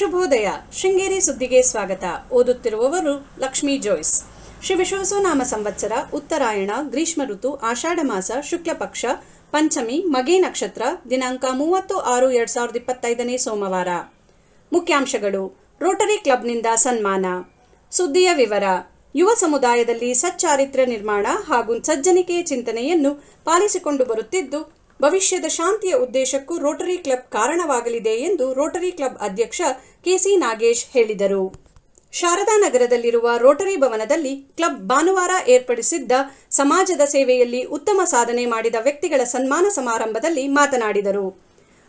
ಶುಭೋದಯ. ಶೃಂಗೇರಿ ಸುದ್ದಿಗೆ ಸ್ವಾಗತ. ಓದುತ್ತಿರುವವರು ಲಕ್ಷ್ಮೀ ಜೋಯ್ಸ್. ಶ್ರೀ ವಿಶ್ವಸನಾಮ ಸಂವತ್ಸರ, ಉತ್ತರಾಯಣ, ಗ್ರೀಷ್ಮ ಋತು, ಆಷಾಢ ಮಾಸ, ಶುಕ್ಲ ಪಕ್ಷ, ಪಂಚಮಿ, ಮಗೇ ನಕ್ಷತ್ರ, ದಿನಾಂಕ ಮೂವತ್ತು ಆರು ಎರಡ್ ಸಾವಿರದ ಇಪ್ಪತ್ತೈದನೇ ಸೋಮವಾರ. ಮುಖ್ಯಾಂಶಗಳು. ರೋಟರಿ ಕ್ಲಬ್ನಿಂದ ಸನ್ಮಾನ. ಸುದ್ದಿಯ ವಿವರ. ಯುವ ಸಮುದಾಯದಲ್ಲಿ ಸಚ್ಚಾರಿತ್ರ್ಯ ನಿರ್ಮಾಣ ಹಾಗೂ ಸಜ್ಜನಿಕೆಯ ಚಿಂತನೆಯನ್ನು ಪಾಲಿಸಿಕೊಂಡು ಬರುತ್ತಿದ್ದು ಭವಿಷ್ಯದ ಶಾಂತಿಯ ಉದ್ದೇಶಕ್ಕೂ ರೋಟರಿ ಕ್ಲಬ್ ಕಾರಣವಾಗಲಿದೆ ಎಂದು ರೋಟರಿ ಕ್ಲಬ್ ಅಧ್ಯಕ್ಷ ಕೆಸಿ ನಾಗೇಶ್ ಹೇಳಿದರು. ಶಾರದಾ ನಗರದಲ್ಲಿರುವ ರೋಟರಿ ಭವನದಲ್ಲಿ ಕ್ಲಬ್ ಭಾನುವಾರ ಏರ್ಪಡಿಸಿದ್ದ ಸಮಾಜದ ಸೇವೆಯಲ್ಲಿ ಉತ್ತಮ ಸಾಧನೆ ಮಾಡಿದ ವ್ಯಕ್ತಿಗಳ ಸನ್ಮಾನ ಸಮಾರಂಭದಲ್ಲಿ ಮಾತನಾಡಿದರು.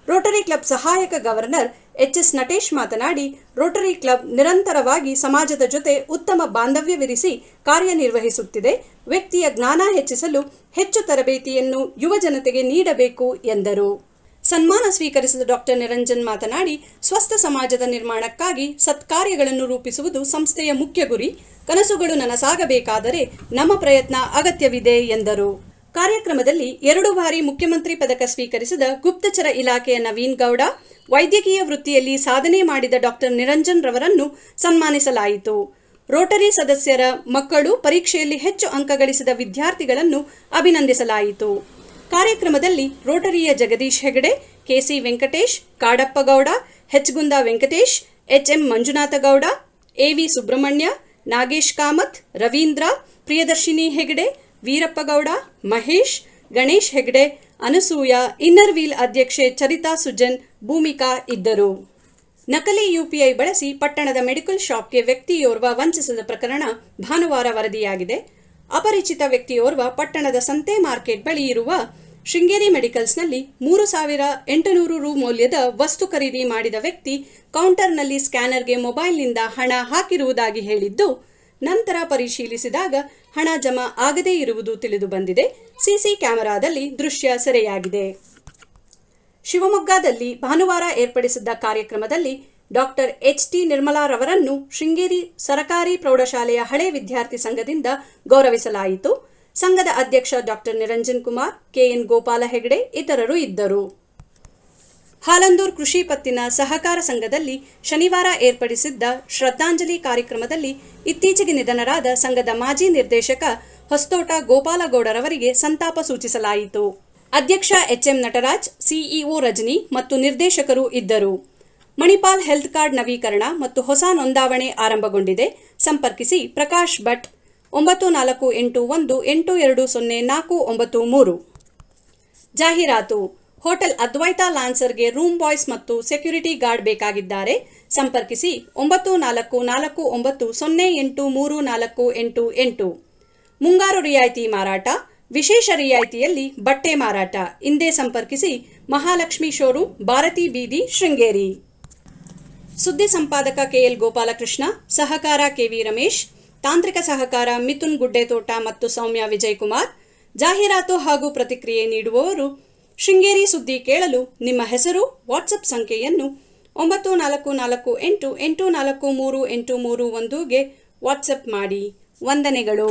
ರೋಟರಿ ಕ್ಲಬ್ ಸಹಾಯಕ ಗವರ್ನರ್ ಎಚ್ ಎಸ್ ನಟೇಶ್ ಮಾತನಾಡಿ, ರೋಟರಿ ಕ್ಲಬ್ ನಿರಂತರವಾಗಿ ಸಮಾಜದ ಜೊತೆ ಉತ್ತಮ ಬಾಂಧವ್ಯವಿರಿಸಿ ಕಾರ್ಯನಿರ್ವಹಿಸುತ್ತಿದೆ. ವ್ಯಕ್ತಿಯ ಜ್ಞಾನ ಹೆಚ್ಚಿಸಲು ಹೆಚ್ಚು ತರಬೇತಿಯನ್ನು ಯುವ ಜನತೆಗೆ ನೀಡಬೇಕು ಎಂದರು. ಸನ್ಮಾನ ಸ್ವೀಕರಿಸಿದ ಡಾಕ್ಟರ್ ನಿರಂಜನ್ ಮಾತನಾಡಿ, ಸ್ವಸ್ಥ ಸಮಾಜದ ನಿರ್ಮಾಣಕ್ಕಾಗಿ ಸತ್ಕಾರ್ಯಗಳನ್ನು ರೂಪಿಸುವುದು ಸಂಸ್ಥೆಯ ಮುಖ್ಯ ಗುರಿ. ಕನಸುಗಳು ನನಸಾಗಬೇಕಾದರೆ ನಮ್ಮ ಪ್ರಯತ್ನ ಅಗತ್ಯವಿದೆ ಎಂದರು. ಕಾರ್ಯಕ್ರಮದಲ್ಲಿ ಎರಡು ಬಾರಿ ಮುಖ್ಯಮಂತ್ರಿ ಪದಕ ಸ್ವೀಕರಿಸಿದ ಗುಪ್ತಚರ ಇಲಾಖೆಯ ನವೀನ್ ಗೌಡ, ವೈದ್ಯಕೀಯ ವೃತ್ತಿಯಲ್ಲಿ ಸಾಧನೆ ಮಾಡಿದ ಡಾಕ್ಟರ್ ನಿರಂಜನ್ ರವರನ್ನು ಸನ್ಮಾನಿಸಲಾಯಿತು. ರೋಟರಿ ಸದಸ್ಯರ ಮಕ್ಕಳು ಪರೀಕ್ಷೆಯಲ್ಲಿ ಹೆಚ್ಚು ಅಂಕ ಗಳಿಸಿದ ವಿದ್ಯಾರ್ಥಿಗಳನ್ನು ಅಭಿನಂದಿಸಲಾಯಿತು. ಕಾರ್ಯಕ್ರಮದಲ್ಲಿ ರೋಟರಿಯ Jagadish Hegde, K C Venkatesh Kadappagowda Hechgunda Venkatesh, H M Manjunatha Gowda, A V Subrahmanya, Nagesh Kamath, Ravindra, Priyadarshini Hegde Veerappa Gowda Mahesh, Ganesh Hegde, Anasuya inner wheel ಅಧ್ಯಕ್ಷೆ ಚರಿತಾ ಸುಜನ್, ಭೂಮಿಕಾ ಇದ್ದರು. ನಕಲಿ ಯುಪಿಐ ಬಳಸಿ ಪಟ್ಟಣದ ಮೆಡಿಕಲ್ ಶಾಪ್ಗೆ ವ್ಯಕ್ತಿಯೋರ್ವ ವಂಚಿಸಿದ ಪ್ರಕರಣ ಭಾನುವಾರ ವರದಿಯಾಗಿದೆ. ಅಪರಿಚಿತ ವ್ಯಕ್ತಿಯೋರ್ವ ಪಟ್ಟಣದ ಸಂತೆ ಮಾರ್ಕೆಟ್ ಬಳಿ ಇರುವ ಶೃಂಗೇರಿ ಮೆಡಿಕಲ್ಸ್ನಲ್ಲಿ ಮೂರು ಸಾವಿರ ಎಂಟುನೂರು ರು ಮೌಲ್ಯದ ವಸ್ತು ಖರೀದಿ ಮಾಡಿದ ವ್ಯಕ್ತಿ ಕೌಂಟರ್ನಲ್ಲಿ ಸ್ಕ್ಯಾನರ್ಗೆ ಮೊಬೈಲ್ನಿಂದ ಹಣ ಹಾಕಿರುವುದಾಗಿ ಹೇಳಿದ್ದು ನಂತರ ಪರಿಶೀಲಿಸಿದಾಗ ಹಣ ಜಮಾ ಆಗದೇ ಇರುವುದು ತಿಳಿದು ಬಂದಿದೆ. ಸಿಸಿ ಕ್ಯಾಮೆರಾದಲ್ಲಿ ದೃಶ್ಯ ಸೆರೆಯಾಗಿದೆ. ಶಿವಮೊಗ್ಗದಲ್ಲಿ ಭಾನುವಾರ ಏರ್ಪಡಿಸಿದ್ದ ಕಾರ್ಯಕ್ರಮದಲ್ಲಿ ಡಾಕ್ಟರ್ ಎಚ್ ಟಿ ನಿರ್ಮಲಾರವರನ್ನು ಶೃಂಗೇರಿ ಸರಕಾರಿ ಪ್ರೌಢಶಾಲೆಯ ಹಳೆ ವಿದ್ಯಾರ್ಥಿ ಸಂಘದಿಂದ ಗೌರವಿಸಲಾಯಿತು. ಸಂಘದ ಅಧ್ಯಕ್ಷ doctor Niranjan Kumar K N Gopala Hegde, ಇತರರು ಇದ್ದರು. ಹಾಲಂದೂರ್ ಕೃಷಿ ಪತ್ತಿನ ಸಹಕಾರ ಸಂಘದಲ್ಲಿ ಶನಿವಾರ ಏರ್ಪಡಿಸಿದ್ದ ಶ್ರದ್ಧಾಂಜಲಿ ಕಾರ್ಯಕ್ರಮದಲ್ಲಿ ಇತ್ತೀಚೆಗೆ ನಿಧನರಾದ ಸಂಘದ ಮಾಜಿ ನಿರ್ದೇಶಕ ಹೊಸ್ತೋಟ ಗೋಪಾಲಗೌಡರವರಿಗೆ ಸಂತಾಪ ಸೂಚಿಸಲಾಯಿತು. ಅಧ್ಯಕ್ಷ ಎಚ್ಎಂ ನಟರಾಜ್, ಸಿಇಒ ರಜನಿ ಮತ್ತು ನಿರ್ದೇಶಕರು ಇದ್ದರು. ಮಣಿಪಾಲ್ ಹೆಲ್ತ್ ಕಾರ್ಡ್ ನವೀಕರಣ ಮತ್ತು ಹೊಸ ನೋಂದಾವಣೆ ಆರಂಭಗೊಂಡಿದೆ. ಸಂಪರ್ಕಿಸಿ ಪ್ರಕಾಶ್ ಭಟ್, ಒಂಬತ್ತು ನಾಲ್ಕು ಎಂಟು ಒಂದು ಎಂಟು ಎರಡು ಸೊನ್ನೆ ನಾಲ್ಕು ಒಂಬತ್ತು ಮೂರು. ಜಾಹೀರಾತು ಹೋಟೆಲ್ ಅದ್ವೈತ ಲಾನ್ಸರ್ಗೆ ರೂಮ್ ಬಾಯ್ಸ್ ಮತ್ತು ಸೆಕ್ಯೂರಿಟಿ ಗಾರ್ಡ್ ಬೇಕಾಗಿದ್ದಾರೆ. ಸಂಪರ್ಕಿಸಿ ಒಂಬತ್ತು ನಾಲ್ಕು ನಾಲ್ಕು ಒಂಬತ್ತು ಸೊನ್ನೆ ಎಂಟು ಮೂರು ನಾಲ್ಕು ಎಂಟು ಎಂಟು. ಮುಂಗಾರು ರಿಯಾಯಿತಿ ಮಾರಾಟ, ವಿಶೇಷ ರಿಯಾಯಿತಿಯಲ್ಲಿ ಬಟ್ಟೆ ಮಾರಾಟ. ಇಂದೇ ಸಂಪರ್ಕಿಸಿ ಮಹಾಲಕ್ಷ್ಮಿ ಶೋರೂಮ್, ಭಾರತಿ ಬೀದಿ, ಶೃಂಗೇರಿ. ಸುದ್ದಿ ಸಂಪಾದಕ ಕೆಎಲ್ ಗೋಪಾಲಕೃಷ್ಣ, ಸಹಕಾರ ಕೆವಿ ರಮೇಶ್, ತಾಂತ್ರಿಕ ಸಹಕಾರ ಮಿಥುನ್ ಗುಡ್ಡೆತೋಟ ಮತ್ತು ಸೌಮ್ಯ ವಿಜಯಕುಮಾರ್ ಜಾಹೀರಾತು ಹಾಗೂ ಪ್ರತಿಕ್ರಿಯೆ ನೀಡುವವರು ಶೃಂಗೇರಿ ಸುದ್ದಿ ಕೇಳಲು ನಿಮ್ಮ ಹೆಸರು, ವಾಟ್ಸಪ್ ಸಂಖ್ಯೆಯನ್ನು ಒಂಬತ್ತು ನಾಲ್ಕು ನಾಲ್ಕು ಎಂಟು ಎಂಟು ನಾಲ್ಕು ಮೂರು ಎಂಟು ಮೂರು ಒಂದುಗೆ ವಾಟ್ಸಪ್ ಮಾಡಿ. ವಂದನೆಗಳು.